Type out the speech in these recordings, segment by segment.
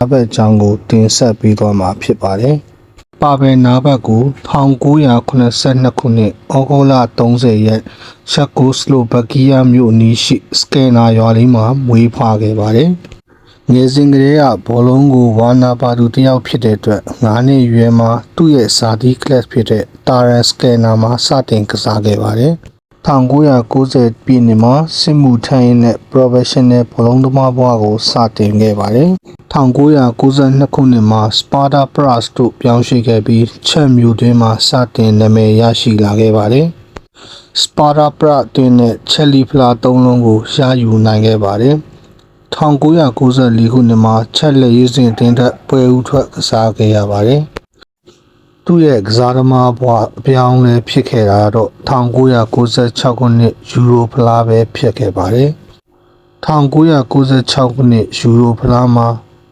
နာဘက်အကြောင်းကိုတင်ဆက်ပေးသွားမှာဖြစ်ပါတယ်။ပါဘယ်နာဘက်ကို1982ခုနှစ်ဩဂုတ်လ30ရက်ချက်ကိုစလိုဗက်ကီးယားမြို့အနီးရှိစကင်နာရွာလေးမှာမွေးဖွားခဲ့ပါတယ်။ငယ်စဉ်ကတည်းကဘောလုံးကိုဝါနာပါသူတစ်ယောက်ဖြစ်တဲ့အတွက်9နှစ်အရွယ်မှာသူ့ရဲ့ဇာတိကလပ်ဖြစ်တဲ့တာရန်စကင်နာမှာစတင်ကစားခဲ့ပါတယ်။ 1990ပြည့်နှစ်မှာစစ်မှုထမ်းရင်းနဲ့ professional ဘောလုံးသမားဘဝကိုစတင်ခဲ့ပါတယ်။1992ခုနှစ်မှာ Sparta Prague တို့ပြောင်းရွှေ့ခဲ့ပြီးချက်မြို့တွင်းမှာစတင်နာမည်ရရှိလာခဲ့ပါတယ်။ Sparta Prague တွင်နဲ့ချက်လီဖလာသုံးလုံးကိုရယူနိုင်ခဲ့ပါတယ်။1994ခုနှစ်မှာချက်လက်ရေးစဉ်အသင်းထက်ပွဲဦးထွက်ကစားခဲ့ရပါတယ်။ သူ့ရဲ့ကစားသမားဘဝအပြောင်းအလဲဖြစ်ခဲ့တာတော့1996ခုနှစ်ယူရိုဖလားပဲဖြစ်ခဲ့ပါတယ်။1996ခုနှစ်ယူရိုဖလားမှာ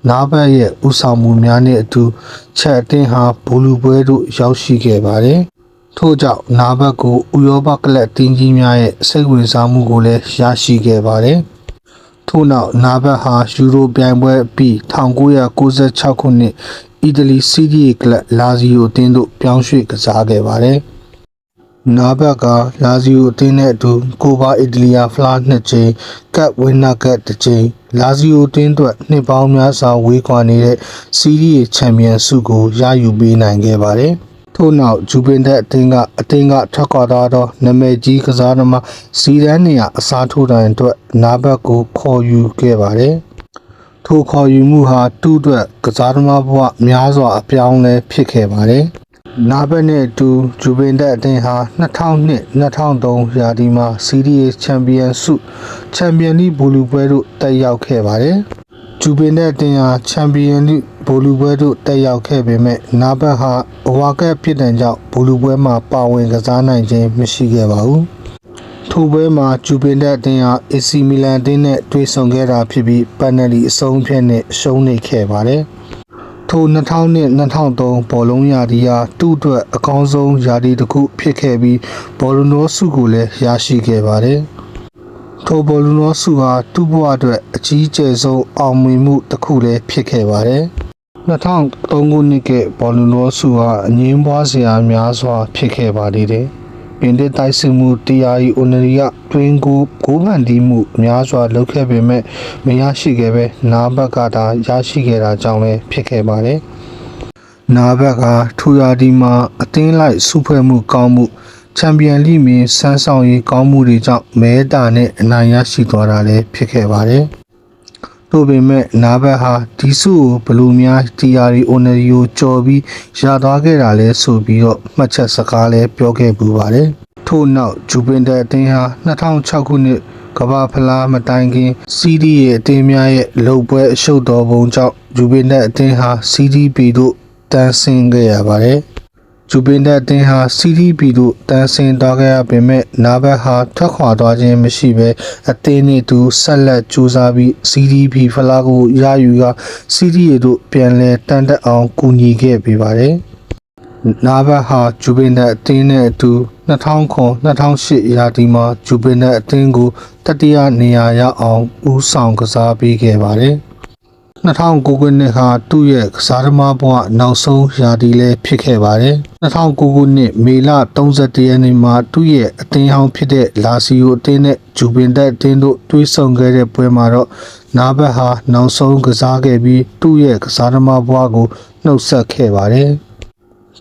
နာဘတ်ရဲ့ဥဆောင်မှုများနဲ့အတူချက်အသင်းဟာဘူလူပွဲသို့ရောက်ရှိခဲ့ပါတယ်။ထို့ကြောင့်နာဘတ်ကိုဥရောပကလပ်တင်းကြီးများရဲ့စိတ်ဝင်စားမှုကိုလည်းရရှိခဲ့ပါတယ်။ ထို့နောက်နာဘတ်ဟာယူရိုပြိုင်ပွဲအပြီး1996ခုနှစ်အီတလီစီးရီးကလပ်လာဇီယိုအသင်းသို့ပြောင်းရွှေ့ကစားခဲ့ပါတယ်။နာဘတ်ကလာဇီယိုအသင်းနဲ့အတူကိုပါအီတလီယာဖလားနှစ်ကြိမ်ကပ်ဝင်းနာကပ်တစ်ကြိမ်လာဇီယိုအသင်းအတွက်နှစ်ပေါင်းများစွာဝေးကွာနေတဲ့စီးရီးချန်ပီယံဆုကိုရယူပေးနိုင်ခဲ့ပါတယ်။ ထို့နောက်ဂျူပင်တက်အသင်းကအသင်းကထွက်ခွာသွားသောနာမည်ကြီးကစားသမားဇီဒန်နေရာအစားထိုးတဲ့အတွက်နာဘတ်ကိုခေါ်ယူခဲ့ပါတယ်။ထိုခေါ်ယူမှုဟာသူ့အတွက်ကစားသမားဘဝများစွာအပြောင်းအလဲဖြစ်ခဲ့ပါတယ်။နာဘက်နဲ့အတူဂျူဗင်တက်အသင်းဟာ2002-2003ရာသီမှာစီးရီးချန်ပီယံဆုချန်ပီယံလိဘူလူပွဲတို့တက်ရောက်ခဲ့ပါတယ်။ဂျူဗင်တက်အသင်းဟာချန်ပီယံလိ ဘူလူပွဲတို့တက်ရောက်ခဲ့ပေမဲ့နာဘက်ဟာအဝါကပ်ဖြစ်တဲ့ကြောင့်ဘူလူပွဲမှာပါဝင်ကစားနိုင်ခြင်းမရှိခဲ့ပါဘူး။ထိုပွဲမှာဂျူပင်တက်အသင်းဟာ AC မီလန်အသင်းနဲ့တွေ့ဆုံခဲ့တာဖြစ်ပြီးပန်နယ်လီအဆုံးအဖြတ်နဲ့ရှုံးနိမ့်ခဲ့ပါတယ်။ထို2002-2003ဘောလုံးရာသီဟာသူ့အတွက်အကောင်းဆုံးရာသီတစ်ခုဖြစ်ခဲ့ပြီးဘောလုံးတော်ဆုကိုလည်းရရှိခဲ့ပါတယ်။ထိုဘောလုံးတော်ဆုဟာသူ့ဘဝအတွက်အကြီးအကျယ်ဆုံးအောင်မြင်မှုတစ်ခုလည်းဖြစ်ခဲ့ပါတယ်။ 2003ခုနှစ်ကဘောလုံးတော်ဆုဟာအငင်းပွားစရာများစွာ ဖြစ်ခဲ့ပါသေးတယ်။ပင်တစ်တိုက်စစ်မှုတရားရီအိုနရီကတွင်ကိုဂိုးမှန်တီးမှုများစွာလုပ်ခဲ့ပေမဲ့မရရှိခဲ့ပဲနာဘတ်ကသာရရှိခဲ့တာကြောင့်လည်းဖြစ်ခဲ့ပါတယ်။နာဘတ်ကထိုရာဒီမှာအသင်းလိုက်စုဖွဲ့မှုကောင်းမှုချန်ပီယံလိမင်းစမ်းဆောင်ရေးကောင်းမှုတွေကြောင့်မဲတာနဲ့အနိုင်ရရှိသွားတာလည်းဖြစ်ခဲ့ပါတယ်။ တို့ပေမဲ့နာဘတ်ဟာဒီစုကိုဘလူများတီယာရီအိုနရီကိုကြော်ပြီးရသွားခဲ့တာလဲဆိုပြီးတော့မှတ်ချက်စကားလည်းပြောခဲ့ပူပါတယ်။ထို့နောက်ဂျူပင်တက်အသင်းဟာ2006ခုနှစ်ကမ္ဘာဖလားမတိုင်ခင်စီးဒီရဲ့အသင်းများရဲ့လုံပွဲအရှုပ်တော်ပုံကြောင့်ဂျူပင်တက်အသင်းဟာစီးဒီပီတို့တန်းဆင်းခဲ့ရပါတယ်။ ဂျူပင်တက်အသင်းဟာစီးဒီပီတို့တန်းဆင်းသွားခဲ့ရပေမဲ့နာဘတ်ဟာထွက်ခွာသွားခြင်းမရှိဘဲအသင်းနဲ့သူဆက်လက်ကြိုးစားပြီးစီးဒီပီဖလားကိုရယူကာစီးဒီရဲ့တို့ပြန်လည်တန်တက်အောင်ကူညီခဲ့ပေးပါတယ်။နာဘတ်ဟာဂျူပင်တက်အသင်းနဲ့အတူ2009-2008ရာသီမှာဂျူပင်တက်အသင်းကိုတတိယနေရာရအောင်ဦးဆောင်ကစားပေးခဲ့ပါတယ်။ 2009ခုနှစ်ဟာသူ့ရဲ့ကစားသမားဘဝနောက်ဆုံးရာသီလည်းဖြစ်ခဲ့ပါတယ်။2009ခုနှစ်မေလ31ရက်နေ့မှာသူ့ရဲ့အသင်းဟောင်းဖြစ်တဲ့လာစီယိုအသင်းနဲ့ဂျူပင်တက်အသင်းတို့တွေ့ဆုံခဲ့တဲ့ပွဲမှာတော့နာဘတ်ဟာနောက်ဆုံးကစားခဲ့ပြီးသူ့ရဲ့ကစားသမားဘဝကိုနှုတ်ဆက်ခဲ့ပါတယ်။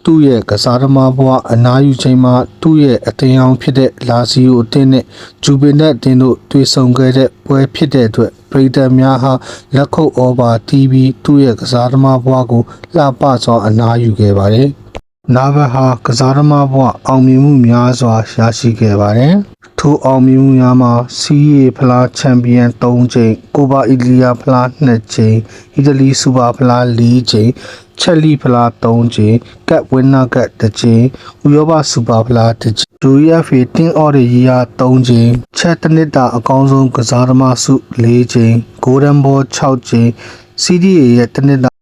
သူ့ရဲ့ကစားသမားဘဝအနားယူချိန်မှာသူ့ရဲ့အသင်းအောင်ဖြစ်တဲ့လာစီယိုအသင်းနဲ့ဂျူပင်တက်အသင်းတို့တွေ့ဆုံခဲ့တဲ့ပွဲဖြစ်တဲ့အတွက်ပ ရိသတ်များဟာလက်ခုပ်ဩဘာတီးပြီးသူ့ရဲ့ကစားသမားဘဝကိုလှပစွာအနားယူခဲ့ပါတယ်။နာဘတ်ဟာကစားသမားဘဝအောင်မြင်မှုများစွာရရှိခဲ့ပါတယ်။ထိုအောင်မြင်မှုများမှာစီးရီဖလားချန်ပီယံ3ကြိမ်ကိုပါအီတလီယာဖလား2ကြိမ်အီတလီစူပါဖလား4ကြိမ်ချက်လီဖလား3ကြိမ်ကပ်ဝင်းနာကပ်2ကြိမ်ဥရောပစူပါဖလား2ကြိမ် ဒူရီအဖေတင်းအော်ရီယာ3ကြိမ်ချက်တနစ်တာအကောင်းဆုံးကစားသမားဆု4ကြိမ်ဂိုးဒန်ဘော6ကြိမ်စီးဒီရဲ့တနစ်တာ